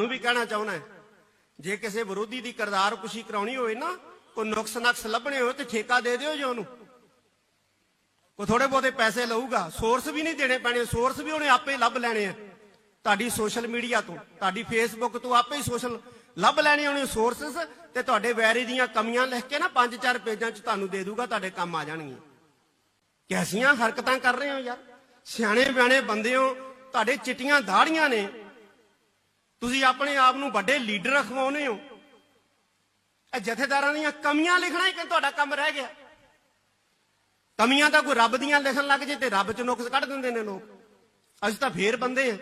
ਤੁਹਾਨੂੰ ਵੀ ਕਹਿਣਾ ਚਾਹੁੰਦਾ ਜੇ ਕਿਸੇ ਵਿਰੋਧੀ ਦੀ ਕਰਦਾਰ ਕੁਸ਼ੀ ਕਰਾਉਣੀ ਹੋਵੇ ਨਾ, ਕੋਈ ਨੁਕਸ ਨਕਸ ਲੱਭਣੇ ਹੋਏ ਤੇ ਠੇਕਾ ਦੇ ਦਿਓ ਜੀ ਉਹਨੂੰ। ਉਹ ਥੋੜੇ ਬਹੁਤੇ ਪੈਸੇ ਲਊਗਾ ਸੋਰਸ ਵੀ ਨਹੀਂ ਦੇਣੇ ਪੈਣੇ ਸੋਰਸ ਵੀ ਉਹਨੇ ਆਪੇ ਲੱਭ ਲੈਣੇ ਆ। ਤੁਹਾਡੀ ਸੋਸ਼ਲ ਮੀਡੀਆ ਤੋਂ, ਤੁਹਾਡੀ ਫੇਸਬੁੱਕ ਤੋਂ ਆਪੇ ਹੀ ਸੋਸ਼ਲ ਲੱਭ ਲੈਣੇ ਉਹਨੇ ਸੋਰਸਸ ਤੇ ਤੁਹਾਡੇ ਵੈਰੀ ਦੀਆਂ ਕਮੀਆਂ ਲਿਖ ਕੇ ਨਾ ਪੰਜ ਚਾਰ ਪੇਜਾਂ 'ਚ ਤੁਹਾਨੂੰ ਦੇ ਦੂਗਾ, ਤੁਹਾਡੇ ਕੰਮ ਆ ਜਾਣਗੀਆਂ ਕੈਸੀਆਂ ਹਰਕਤਾਂ ਕਰ ਰਹੇ ਹੋ ਯਾਰ। ਸਿਆਣੇ ਬਿਆਣੇ ਬੰਦੇ ਹੋ, ਤੁਹਾਡੇ ਚਿੱਟੀਆਂ ਦਾੜੀਆਂ ਨੇ। ਤੁਸੀਂ ਆਪਣੇ ਆਪ ਨੂੰ ਵੱਡੇ ਲੀਡਰ ਅਖਵਾਉਨੇ ਹੋ। ਇਹ ਜਥੇਦਾਰਾਂ ਦੀਆਂ ਕਮੀਆਂ ਲਿਖਣਾ ਹੀ ਕਿ ਤੁਹਾਡਾ ਕੰਮ ਰਹਿ ਗਿਆ। ਕਮੀਆਂ ਤਾਂ ਕੋਈ ਰੱਬ ਦੀਆਂ ਲਿਖਣ ਲੱਗ ਜੇ ਤੇ ਰੱਬ ਚ ਨੁਕਸ ਕੱਢ ਦਿੰਦੇ ਨੇ ਲੋਕ। ਅਸੀਂ ਤਾਂ ਫੇਰ ਬੰਦੇ ਆ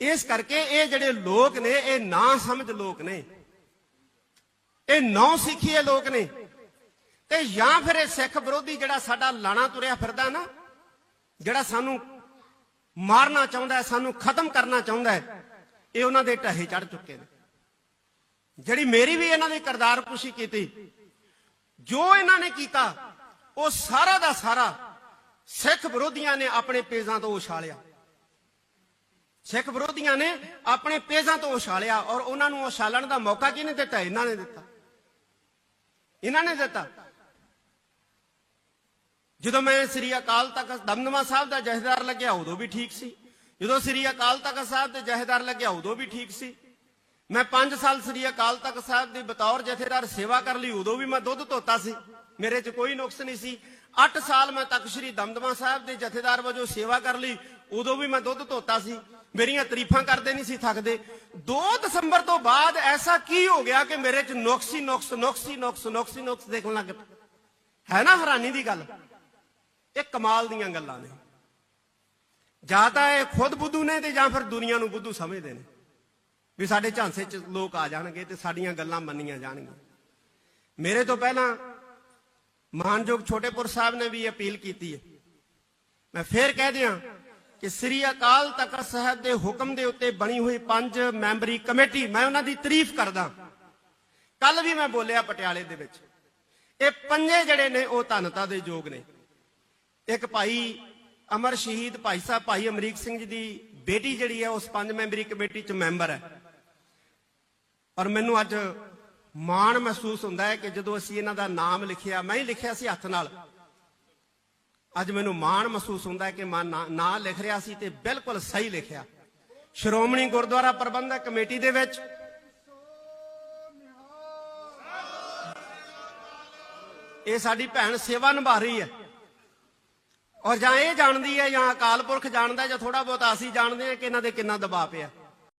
ਇਸ ਕਰਕੇ ਇਹ ਜਿਹੜੇ ਲੋਕ ਨੇ, ਇਹ ਨਾ ਸਮਝ ਲੋਕ ਨੇ। ਇਹ ਨੌ ਸਿੱਖੀਏ ਲੋਕ ਨੇ। ਤੇ ਜਾਂ ਫਿਰ ਇਹ ਸਿੱਖ ਵਿਰੋਧੀ ਜਿਹੜਾ ਸਾਡਾ ਲਾਣਾ ਤੁਰਿਆ ਫਿਰਦਾ ਨਾ, ਜਿਹੜਾ ਸਾਨੂੰ ਮਾਰਨਾ ਚਾਹੁੰਦਾ ਹੈ, ਸਾਨੂੰ ਖਤਮ ਕਰਨਾ ਚਾਹੁੰਦਾ ਹੈ, ਇਹ ਉਹਨਾਂ ਦੇ ਢਹੇ ਚੜ ਚੁੱਕੇ ਨੇ। ਜਿਹੜੀ ਮੇਰੀ ਵੀ ਇਹਨਾਂ ਨੇ ਕਰਦਾਰ ਕੁਸ਼ੀ ਕੀਤੀ, ਜੋ ਇਹਨਾਂ ਨੇ ਕੀਤਾ, ਉਹ ਸਾਰਾ ਦਾ ਸਾਰਾ ਸਿੱਖ ਵਿਰੋਧੀਆਂ ਨੇ ਆਪਣੇ ਪੇਜਾਂ ਤੋਂ ਉਛਾਲਿਆ। ਸਿੱਖ ਵਿਰੋਧੀਆਂ ਨੇ ਆਪਣੇ ਪੇਜਾਂ ਤੋਂ ਉਛਾਲਿਆ ਔਰ ਉਹਨਾਂ ਨੂੰ ਉਛਾਲਣ ਦਾ ਮੌਕਾ ਕਿਹਨੇ ਦਿੱਤਾ? ਇਹਨਾਂ ਨੇ ਦਿੱਤਾ। ਇਹਨਾਂ ਨੇ ਦਿੱਤਾ। ਜਦੋਂ ਮੈਂ ਸ੍ਰੀ ਅਕਾਲ ਤਖਤ ਦਮਦਮਾ ਸਾਹਿਬ ਦਾ ਜਹੇਦਾਰ ਲੱਗਿਆ, ਉਦੋਂ ਵੀ ਠੀਕ ਸੀ। ਜਦੋਂ ਸ੍ਰੀ ਅਕਾਲ ਤਖਤ ਸਾਹਿਬ ਦੇ ਜਹੇਦਾਰ ਲੱਗਿਆ, ਉਦੋਂ ਵੀ ਠੀਕ ਸੀ। ਮੈਂ 5 ਸਾਲ ਸ੍ਰੀ ਅਕਾਲ ਤਖਤ ਸਾਹਿਬ ਦੀ ਬਤੌਰ ਜਥੇਦਾਰ ਸੇਵਾ ਕਰ ਲਈ, ਉਦੋਂ ਵੀ ਮੈਂ ਦੁੱਧ ਧੋਤਾ ਸੀ। ਮੇਰੇ 'ਚ ਕੋਈ ਨੁਕਸ ਨਹੀਂ ਸੀ। 8 ਸਾਲ ਮੈਂ ਤਖਤ ਸ੍ਰੀ ਦਮਦਮਾ ਸਾਹਿਬ ਦੇ ਜਥੇਦਾਰ ਵਜੋਂ ਸੇਵਾ ਕਰ ਲਈ, ਉਦੋਂ ਵੀ ਮੈਂ ਦੁੱਧ ਧੋਤਾ ਸੀ। ਮੇਰੀਆਂ ਤਾਰੀਫਾਂ ਕਰਦੇ ਨਹੀਂ ਸੀ ਥੱਕਦੇ। 2 ਦਸੰਬਰ ਤੋਂ ਬਾਅਦ ਐਸਾ ਕੀ ਹੋ ਗਿਆ ਕਿ ਮੇਰੇ 'ਚ ਨੁਕਸ ਨੁਕਸੀ ਨੁਕਸ ਨੁਕਸ ਹੀ ਨੁਕਸ, ਨੁਕਸੀ ਨੁਕਸ ਦੇਖਣ ਲੱਗ ਪਿਆ। ਹੈ ਨਾ ਹੈਰਾਨੀ ਦੀ ਗੱਲ? ਇਹ ਕਮਾਲ ਦੀਆਂ ਗੱਲਾਂ ਨੇ। ਜਾਂ ਤਾਂ ਇਹ ਖੁਦ ਬੁੱਧੂ ਨੇ ਤੇ ਜਾਂ ਫਿਰ ਦੁਨੀਆ ਨੂੰ ਬੁੱਧੂ ਸਮਝਦੇ ਨੇ। ਵੀ ਸਾਡੇ ਝਾਂਸੇ 'ਚ ਲੋਕ ਆ ਜਾਣਗੇ ਤੇ ਸਾਡੀਆਂ ਗੱਲਾਂ ਮੰਨੀਆਂ ਜਾਣਗੀਆਂ। ਮੇਰੇ ਤੋਂ ਪਹਿਲਾਂ ਮਾਨਯੋਗ ਛੋਟੇਪੁਰ ਸਾਹਿਬ ਨੇ ਵੀ ਅਪੀਲ ਕੀਤੀ ਹੈ। ਮੈਂ ਫੇਰ ਕਹਿ ਦਿਆਂ ਕਿ ਸ੍ਰੀ ਅਕਾਲ ਤਖਤ ਸਾਹਿਬ ਦੇ ਹੁਕਮ ਦੇ ਉੱਤੇ ਬਣੀ ਹੋਈ ਪੰਜ ਮੈਂਬਰੀ ਕਮੇਟੀ ਮੈਂ ਉਹਨਾਂ ਦੀ ਤਾਰੀਫ ਕਰਦਾ ਕੱਲ ਵੀ ਮੈਂ ਬੋਲਿਆ ਪਟਿਆਲੇ ਦੇ ਵਿੱਚ। ਇਹ ਪੰਜੇ ਜਿਹੜੇ ਨੇ ਉਹ ਧੰਨਤਾ ਦੇ ਯੋਗ ਨੇ। ਇੱਕ ਭਾਈ ਅਮਰ ਸ਼ਹੀਦ ਭਾਈ ਸਾਹਿਬ, ਭਾਈ ਅਮਰੀਕ ਸਿੰਘ ਜੀ ਦੀ ਬੇਟੀ ਜਿਹੜੀ ਹੈ, ਉਸ ਪੰਜ ਮੈਂਬਰੀ ਕਮੇਟੀ ਚ ਮੈਂਬਰ ਹੈ। ਔਰ ਮੈਨੂੰ ਅੱਜ ਮਾਣ ਮਹਿਸੂਸ ਹੁੰਦਾ ਹੈ ਕਿ ਜਦੋਂ ਅਸੀਂ ਇਹਨਾਂ ਦਾ ਨਾਮ ਲਿਖਿਆ, ਮੈਂ ਹੀ ਲਿਖਿਆ ਸੀ ਹੱਥ ਨਾਲ। ਅੱਜ ਮੈਨੂੰ ਮਾਣ ਮਹਿਸੂਸ ਹੁੰਦਾ ਹੈ ਕਿ ਮੈਂ ਨਾਂ ਲਿਖ ਰਿਹਾ ਸੀ ਤੇ ਬਿਲਕੁਲ ਸਹੀ ਲਿਖਿਆ। ਸ਼੍ਰੋਮਣੀ ਗੁਰਦੁਆਰਾ ਪ੍ਰਬੰਧਕ ਕਮੇਟੀ ਦੇ ਵਿੱਚ ਇਹ ਸਾਡੀ ਭੈਣ ਸੇਵਾ ਨਿਭਾ ਰਹੀ ਹੈ। ਔਰ ਜਾਂ ਇਹ ਜਾਣਦੀ ਹੈ ਜਾਂ ਅਕਾਲ ਪੁਰਖ ਜਾਣਦਾ ਜਾਂ ਥੋੜਾ ਬਹੁਤ ਅਸੀਂ ਜਾਣਦੇ ਹਾਂ ਕਿ ਇਹਨਾਂ ਦੇ ਕਿੰਨਾ ਦਬਾਅ ਪਿਆ।